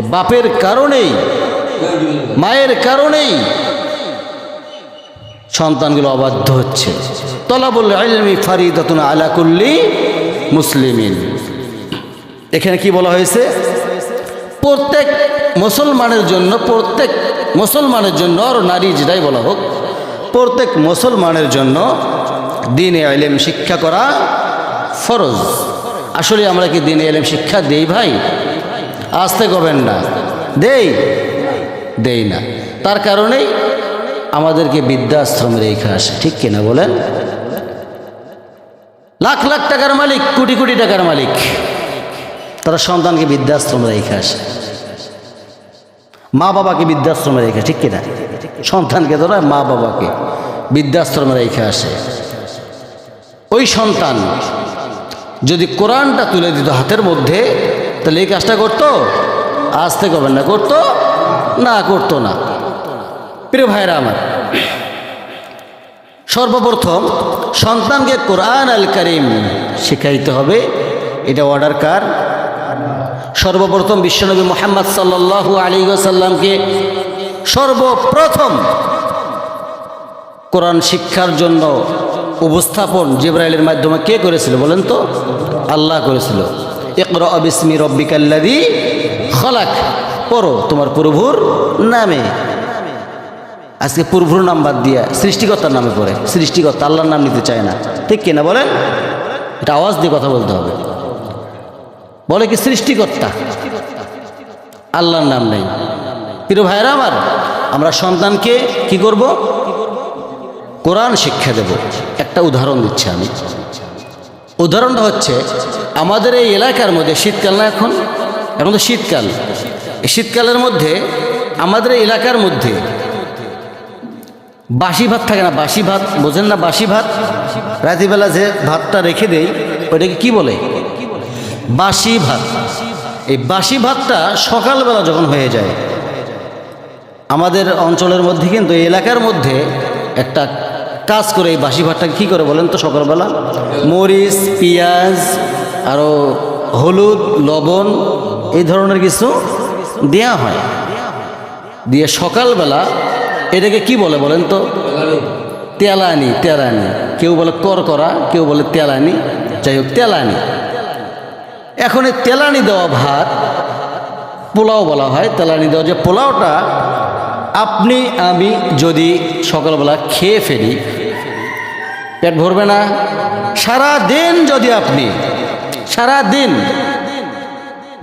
বাপের কারণেই, মায়ের কারণেই সন্তানগুলো অবাধ্য হচ্ছে। তলা তলাবুল আলমি ফারিদাতুন আলা কুল্লি মুসলিমিন। এখানে কি বলা হয়েছে? প্রত্যেক মুসলমানের জন্য, প্রত্যেক মুসলমানের জন্য, আর নারী যেটাই বলা হোক, প্রত্যেক মুসলমানের জন্য দিনে আইলেম শিক্ষা করা ফরজ। আসলে আমরা কি দিনে আইলেম শিক্ষা দেই ভাই? আসতে করবেন না। দেই? দেই না। তার কারণেই আমাদেরকে বৃদ্ধাশ্রমে রেখে আসে। ঠিক কিনা বলেন? লাখ লাখ টাকার মালিক, কোটি কোটি টাকার মালিক। তারা সন্তানকে বৃদ্ধাশ্রমে রেখে আসে। মা বাবাকে বৃদ্ধাশ্রমে রেখে ঠিক কিনা সন্তানকে ধরা মা বাবাকে বৃদ্ধাশ্রমে রেখে আসে। ওই সন্তান যদি কোরআনটা তুলে দিত হাতের মধ্যে তাহলে এই কাজটা করতো? আসতে করবেন না। করতো? না করতো না। প্রিয় ভাইরা আমার, সর্বপ্রথম সন্তানকে কোরআন আল করিম শিখাইতে হবে। এটা অর্ডার কার? সর্বপ্রথম বিশ্বনবী মোহাম্মদ সাল্লাল্লাহু আলী সাল্লামকে সর্বপ্রথম কোরআন শিক্ষার জন্য উপস্থাপন জিব্রাইলের মাধ্যমে কে করেছিল বলেন তো? আল্লাহ করেছিল। ইকরা বিসমি রব্বিকাল্লাদি খলাক। পড়ো তোমার প্রভুর নামে। আজকে প্রভুর নাম বাদ দিয়া সৃষ্টিকর্তার নামে পড়ে। সৃষ্টিকর্তা আল্লাহর নাম নিতে চায় না। ঠিক কিনা বলেন? এটা আওয়াজ দিয়ে কথা বলতে হবে। বলে কি সৃষ্টিকর্তা? আল্লাহর নাম নেই। প্রিয় ভাইরা আমার, আমরা সন্তানকে কি করব? কোরআন শিক্ষা দেব। একটা উদাহরণ দিচ্ছি আমি। উদাহরণটা হচ্ছে, আমাদের এই এলাকার মধ্যে শীতকাল না এখন? এখন তো শীতকাল। শীতকালের মধ্যে, আমাদের এই এলাকার মধ্যে বাসি ভাত থাকে না, বাসি ভাত। বোঝেন না বাসি ভাত? রাত্রিবেলা যে ভাতটা রেখে দেই, ওইটাকে কি বলে? বাসি ভাত। এই বাসি ভাতটা সকালবেলা যখন হয়ে যায়, আমাদের অঞ্চলের মধ্যে কিন্তু এলাকার মধ্যে একটা কাজ করে এই বাসি ভাতটা কী করে বলেন তো সকালবেলা? মরিচ, পেঁয়াজ আরও হলুদ, লবণ, এই ধরনের কিছু দেয়া হয়। দিয়ে সকালবেলা এটাকে কি বলে বলেন তো? তেলানি তেলানি। কেউ বলে করকরা, কেউ বলে তেলানি। যাই হোক, তেলানি। এখন এই তেলানি দেওয়া ভাত পোলাও বলা হয়। তেলানি দেওয়া যে পোলাওটা, আপনি, আমি যদি সকালবেলা খেয়ে ফেলি পেট ভরবে না। সারা দিন যদি আপনি সারা দিন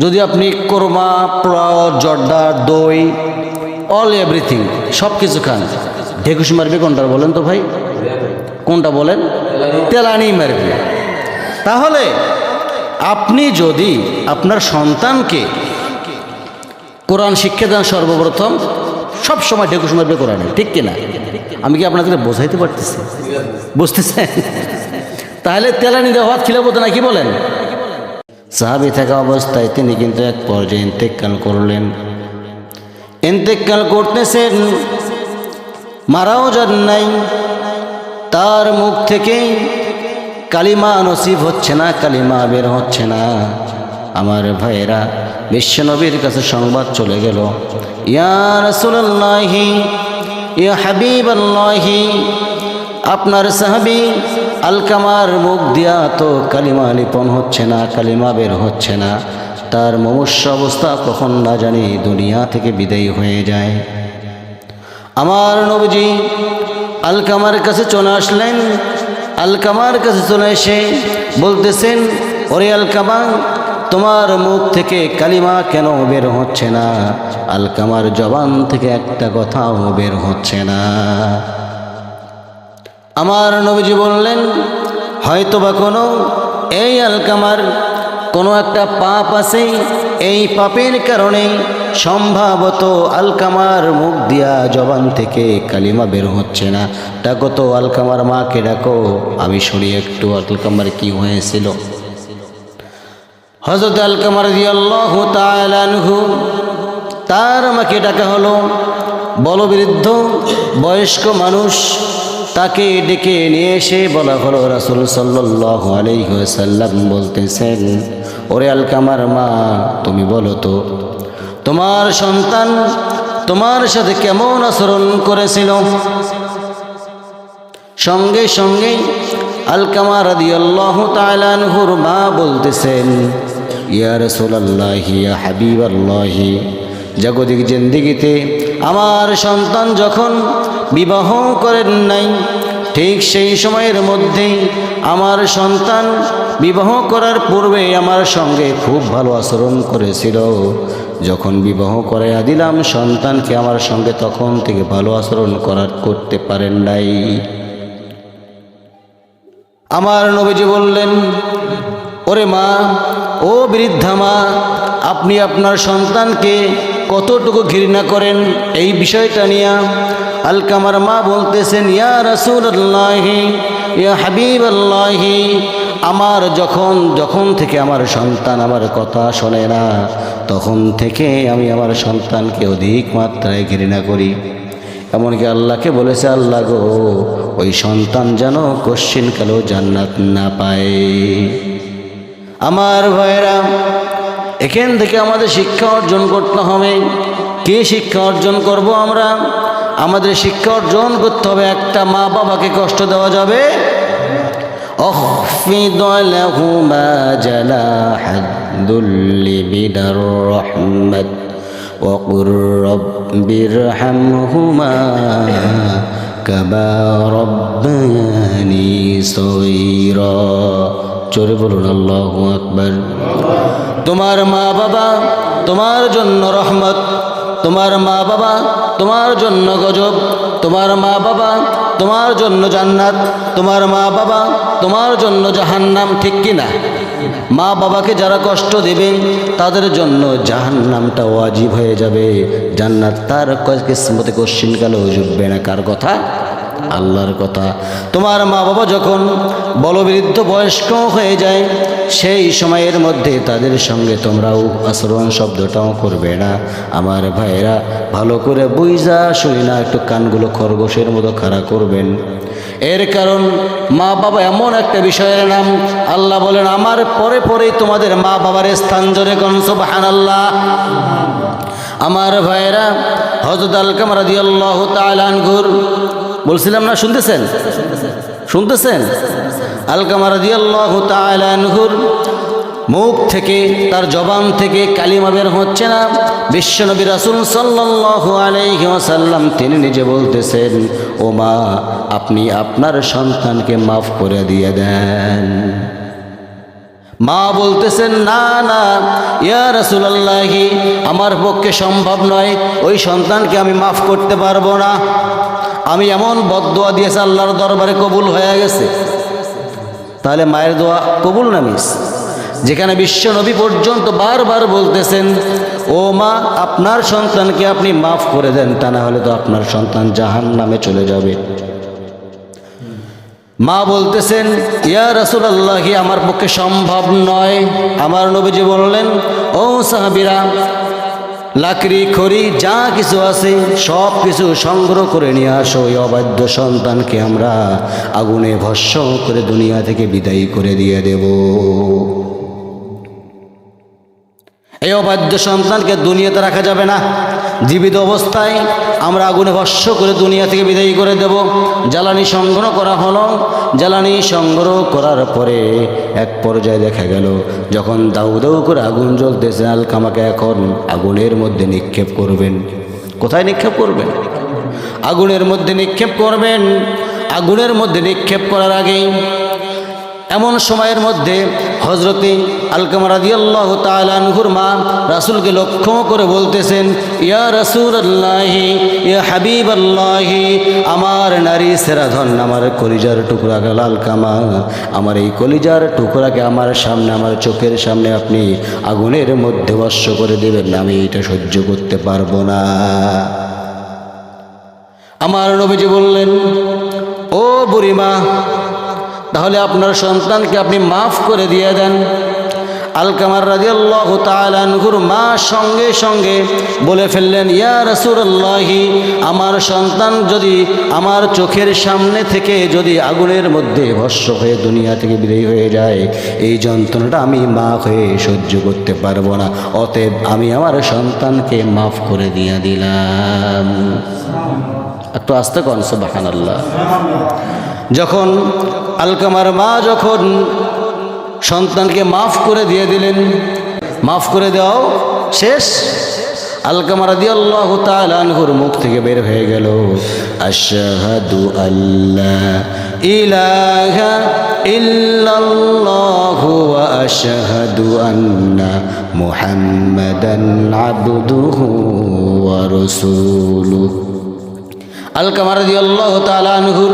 যদি আপনি কোরমা, পোলাও, জর্দা, দই অল এভরিথিং সব কিছু খান, ঢেকুশ মারবে কোনটা বলেন তো ভাই? কোনটা বলেন? তেলানি মারবে। তাহলে আপনি যদি আপনার সন্তানকে কোরআন শিক্ষা দেন সর্বপ্রথম, সবসময় ঢেকুশ মারবে কোরআনে, ঠিক কিনা? আমি কি আপনাদের বোঝাইতে পারতেছি? বুঝতেছেন? তাহলে তেলানি দেওয়া ভাত খিলাবো তো না কি বলেন? সাহাবি থাকা অবস্থায় তিনি কিন্তু এক পর্যায়ে ইন্তেকাল করলেন। ইন্তেকাল করতেছেন, মারাও যান নাই। তার মুখ থেকে কালিমা নসিব হচ্ছে না, কালিমা বের হচ্ছে না। আমার ভাইয়েরা বিশ্বনবীর কাছে সংবাদ চলে গেল। ইয়া রসুল্লাহি হাবিব আপনার সাহাবি আলকামার মুখ দিয়া তো কালিমা লিপন হচ্ছে না, কালিমা বের হচ্ছে না। তার মমস্য অবস্থা কখন না জানি দুনিয়া থেকে বিদায়ী হয়ে যায়। আমার নবজি আলকামার কাছে চলে আসলেন। আলকামার কাছে চলে এসে বলতেছেন, ওরে আলকামা তোমার মুখ থেকে কালিমা কেন বের হচ্ছে না? আলকামার জবান থেকে একটা কথাও বের হচ্ছে না। আমার নবীজি বললেন হয়তো বা কোনো, এই আলকামার, কোনো একটা পাপ আছে, এই পাপের কারণে সম্ভবত আলকামার মুখ দিয়া জবান থেকে কালিমা বের হচ্ছে না। ডাকো তো আলকামার মাকে ডাকো, আমি শুনি একটু আলকামার কি হয়েছিল। হজরত আলকামার দিয়াল্লাহু তাআলাহু তার মাকে ডাকা হলো। বলবৃদ্ধ, বয়স্ক মানুষ, তাকে ডেকে নিয়ে এসে বলা হলো, রাসুল সাল্লাহ আলাইসাল্লাম বলতেছেন, ওরে আলকামার মা, তুমি বলো তো, তোমার সন্তান তোমার সাথে কেমন আচরণ করেছিল? সঙ্গে সঙ্গে আলকামা রাদিয়াল্লাহু তাআলা মা বলতেছেন ইয়া রাসূলুল্লাহ, ইয়া হাবিবাল্লাহ। জাগতিক জিন্দিগিতে আমার সন্তান যখন বিবাহ করেন নাই, ঠিক সেই সময়ের মধ্যেই আমার সন্তান বিবাহ করার পূর্বে আমার সঙ্গে খুব ভালো আচরণ করেছিল। যখন বিবাহ করাইয়া দিলাম, সন্তানকে আমার সঙ্গে তখন থেকে ভালো আচরণ করার করতে পারেন নাই। আমার নবীজি বললেন, ওরে মা ও বৃদ্ধা মা, আপনি আপনার সন্তানকে কতটুকু ঘৃণা করেন? এই বিষয়টা নিয়ে আলকামার মা বলতেছেন, ইয়া রাসুল আল্লাহি ইয়া হাবিব আল্লাহি আমার যখন যখন থেকে আমার সন্তান আমার কথা শোনে না, তখন থেকে আমি আমার সন্তানকে অধিক মাত্রায় ঘৃণা করি। এমনকি আল্লাহকে বলেছে, আল্লাহ গো, ওই সন্তান যেন কশ্চিন কালেও জান্নাত না পায়। আমার ভাইয়েরা এখান থেকে আমাদের শিক্ষা অর্জন করতে হবে কি শিক্ষা অর্জন করব আমরা আমাদের শিক্ষা অর্জন করতে হবে একটা মা বাবাকে কষ্ট দেওয়া যাবে أخفض لهما جناح الذل من الرحمة وقل رب ارحمهما كما ربياني صغيرا চোরে বলুন, আল্লাহ আকবর। তোমার মা বাবা তোমার জন্য রহমত, তোমার মা বাবা তোমার জন্য গজব, তোমার মা বাবা তোমার জন্য জান্নাত, তোমার মা বাবা তোমার জন্য জাহান্নাম, ঠিক কিনা মা বাবাকে যারা কষ্ট দেবে তাদের জন্য জাহান্নামটা ওয়াজিব হয়ে যাবে। জান্নাত তার কিসমতে কোশ্চিনকালেও জুটবে না কার কথা? আল্লাহর কথা। তোমার মা বাবা যখন বলবৃদ্ধ বয়স্ক হয়ে যায়, সেই সময়ের মধ্যে তাদের সঙ্গে তোমরাও আচরণ শব্দটাও করবে না। আমার ভাইয়েরা, ভালো করে বুঝা শুনি না, একটু কানগুলো খরগোশের মতো খাড়া করবেন। এর কারণ মা বাবা এমন একটা বিষয়ের নাম আল্লাহ বলেন, আমার পরে পরেই তোমাদের মা বাবার স্থান জোরে হান আল্লাহ আমার ভাইয়েরা হজরত আলকাম রাজি আল্লাহ তালানঘুর বলছিলাম না, শুনতেছেন? শুনতেছেন? আলকামা রাজি আল্লাহ তালানঘুর মুখ থেকে, তার জবান থেকে কালিমা বের হচ্ছে না। বিশ্বনবী রাসুল আলাইসাল্লাম তিনি নিজে বলতেছেন ও মা আপনি আপনার সন্তানকে মাফ করে দিয়ে দেন। মা বলতেছেন, না না, ইয়া রসুলাল্লাহি, আমার পক্ষে সম্ভব নয়, ওই সন্তানকে আমি মাফ করতে পারব না। আমি এমন বদোয়া দিয়েছে, আল্লাহর দরবারে কবুল হয়ে গেছে। তাহলে মায়ের দোয়া কবুল না মিস? যেখানে বিশ্ব নবী পর্যন্ত বারবার বলতেছেন, ও মা, আপনার সন্তানকে আপনি মাফ করে দেন, তা না হলে তো আপনার সন্তান জাহান নামে চলে যাবে। মা বলতেছেন, ইয়া রাসুলাল্লাহি, আমার পক্ষে সম্ভব নয়। আমার নবীজি বললেন, ও সাহাবিরা লাকড়ি, খড়ি, যা কিছু আছে, সব কিছু সংগ্রহ করে নিয়ে আসো ওই অবাধ্য সন্তানকে আমরা আগুনে ভস্ম করে দুনিয়া থেকে বিদায়ী করে দিয়ে দেব। এই অবাধ্য সন্তানকে দুনিয়াতে রাখা যাবে না। জীবিত অবস্থায় আমরা আগুনে ভস্য করে দুনিয়া থেকে বিদায়ী করে দেব। জ্বালানি সংগ্রহ করা হলো। জ্বালানি সংগ্রহ করার পরে এক পর্যায়ে দেখা গেল, যখন দাউ দাউ করে আগুন জ্বলতেছে, আলকামাকে এখন আগুনের মধ্যে নিক্ষেপ করবেন। কোথায় নিক্ষেপ করবেন? আগুনের মধ্যে নিক্ষেপ করবেন। আগুনের মধ্যে নিক্ষেপ করার আগেই এমন সময়ের মধ্যে হজরতে আলকামা রাদিয়াল্লাহ তালানহুর মা রাসুলকে লক্ষ্য করে বলতেছেন, ইয়া রাসুল আল্লাহি ইয়া হাবিব আল্লাহি আমার নারী সেরাধন আমার কলিজার টুকরা গেল আলকামা। আমার এই কলিজার টুকরাকে আমার সামনে, আমার চোখের সামনে আপনি আগুনের মধ্যে বর্ষ করে দেবেন না, আমি এটা সহ্য করতে পারব না। আমার নবীজি বললেন, ও বুড়িমা তাহলে আপনার সন্তানকে আপনি মাফ করে দিয়ে দেন। আলকামার রাজি আল্লাহ তালানহুর মা সঙ্গে সঙ্গে বলে ফেললেন, ইয়া রসুল্লাহি আমার সন্তান যদি আমার চোখের সামনে থেকে যদি আগুনের মধ্যে ভস্য হয়ে দুনিয়া থেকে বিদায় হয়ে যায়, এই যন্ত্রণাটা আমি মা হয়ে সহ্য করতে পারব না। অতএব আমি আমার সন্তানকে মাফ করে দিয়ে দিলাম। একটু আস্তে কন সুবাহান আল্লাহ যখন আলকামার মা যখন সন্তানকে মাফ করে দিয়ে দিলেন, মাফ করে দেওয়াও শেষ। আলকামা রাদি আল্লাহ তালানহুর মুখ থেকে বের হয়ে গেল। আশাহাদু আল্লাহ ইলাহা ইল্লাল্লাহু ওয়া আশহাদু আন্না মুহাম্মাদান আবদুহু ওয়া রাসূলুহু। আলকামা আল্লাহ তালানহুর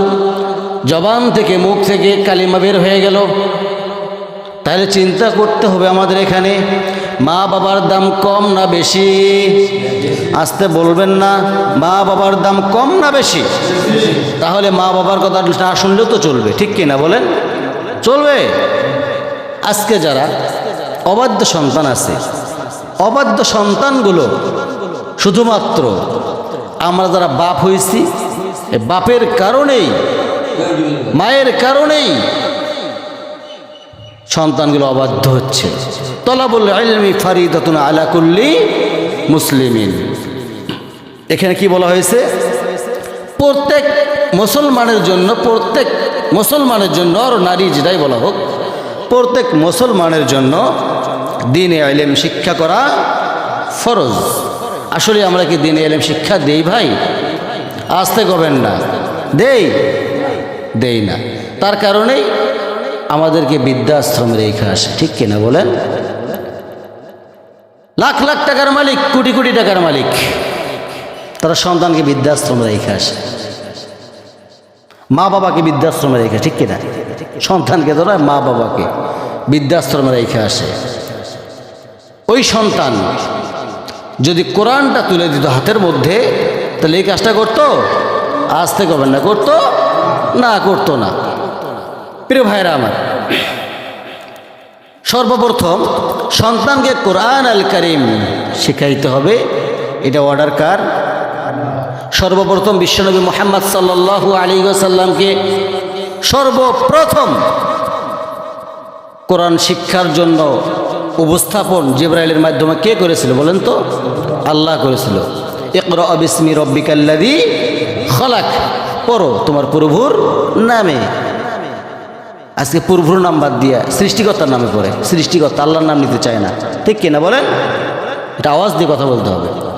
জবান থেকে মুখ থেকে কালিমা বের হয়ে গেল। তাহলে চিন্তা করতে হবে আমাদের এখানে, মা বাবার দাম কম না বেশি? আসতে বলবেন না, মা বাবার দাম কম না বেশি? তাহলে মা বাবার কথা না শুনলেও তো চলবে, ঠিক কিনা বলেন? চলবে? আজকে যারা অবাধ্য সন্তান আছে, অবাধ্য সন্তানগুলো শুধুমাত্র আমরা যারা বাপ হয়েছি বাপের কারণেই মায়ের কারণেই সন্তানগুলো অবাধ্য হচ্ছে। তলাবুল আলমি ফারিদাতুন আলা কুল্লি মুসলিমিন। এখানে কি বলা হয়েছে? প্রত্যেক মুসলমানের জন্য, প্রত্যেক মুসলমানের জন্য, আর নারী যেটাই বলা হোক, প্রত্যেক মুসলমানের জন্য দিনে আইলেম শিক্ষা করা ফরজ। আসলে আমরা কি দিনে এলেম শিক্ষা দেই ভাই? আসতে করবেন না। দেই। দেই না। তার কারণেই আমাদেরকে বৃদ্ধাশ্রমে রেখে আসে। ঠিক কিনা বলেন? লাখ লাখ টাকার মালিক, কোটি কোটি টাকার মালিক, তারা সন্তানকে বৃদ্ধাশ্রমে রেখে আসে। মা বাবাকে বৃদ্ধাশ্রমে রেখে ঠিক কিনা? সন্তানকে ধরা মা বাবাকে বৃদ্ধাশ্রমে রেখে আসে। ওই সন্তান যদি কোরআনটা তুলে দিত হাতের মধ্যে, তাহলে এই কাজটা করতো? আসতে করবেন না করতো না করতো না। প্রিয় ভাইরা আমার, সর্বপ্রথম সন্তানকে কোরআন আল করিম শিখাইতে হবে। এটা অর্ডার কার? সর্বপ্রথম বিশ্বনবী মোহাম্মদ সাল্লাল্লাহু আলী সাল্লামকে সর্বপ্রথম কোরআন শিক্ষার জন্য উপস্থাপন জিব্রাইলের মাধ্যমে কে করেছিল বলেন তো? আল্লাহ করেছিল। ইকর অবিস্মি রব্বিকাল্লাদি খলাক। পড়ো তোমার প্রভুর নামে। আজকে প্রভুর নাম বাদ দিয়া সৃষ্টিকর্তার নামে পড়ে। সৃষ্টিকর্তা আল্লাহর নাম নিতে চায় না। ঠিক কিনা বলেন? এটা আওয়াজ দিয়ে কথা বলতে হবে।